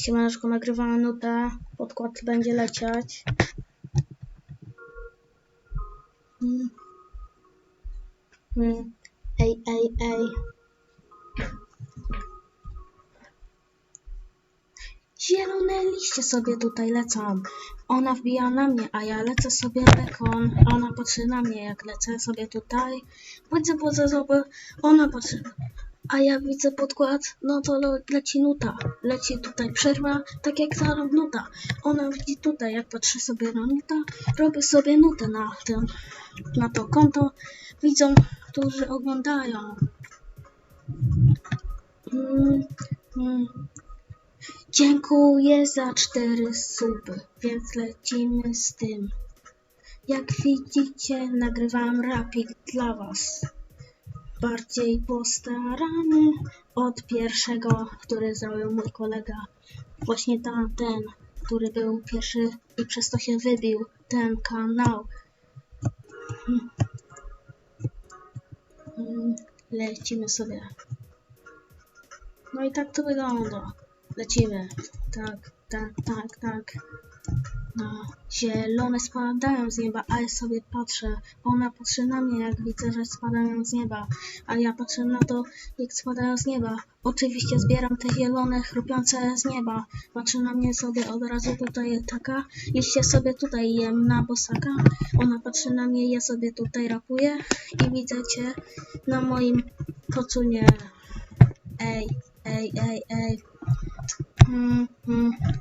Siemaneczko, nagrywamy nutę. Podkład będzie lecieć. Mm. Mm. Ej, ej, ej. Zielone liście sobie tutaj lecą. Ona wbija na mnie, a ja lecę sobie bekon. Ona patrzy na mnie, jak lecę sobie tutaj. Poza sobą, ona patrzy. A ja widzę podkład, no to le leci nuta. Leci tutaj przerwa, tak jak ta nuta. Ona widzi tutaj, jak patrzy sobie na nuta, robię sobie nutę na tym, na to konto. Widzą, którzy oglądają. Mm, mm. Dziękuję za cztery suby, więc lecimy z tym. Jak widzicie, nagrywam rapik dla was. Bardziej postarany od pierwszego, który zrobił mój kolega. Właśnie tamten, który był pierwszy i przez to się wybił ten kanał. Hmm. Mm, Lecimy sobie. No i tak to wygląda. Lecimy. Tak, tak, tak, tak. No, zielone spadają z nieba, a ja sobie patrzę. Ona patrzy na mnie, jak widzę, że spadają z nieba, a ja patrzę na to, jak spadają z nieba. Oczywiście zbieram te zielone, chrupiące z nieba. Patrzę na mnie sobie od razu tutaj taka. Jeszcze sobie tutaj jem na bosaka. Ona patrzy na mnie, ja sobie tutaj rapuję i widzę cię na moim kocunie. Ej, ej, ej, ej. Mm-hmm.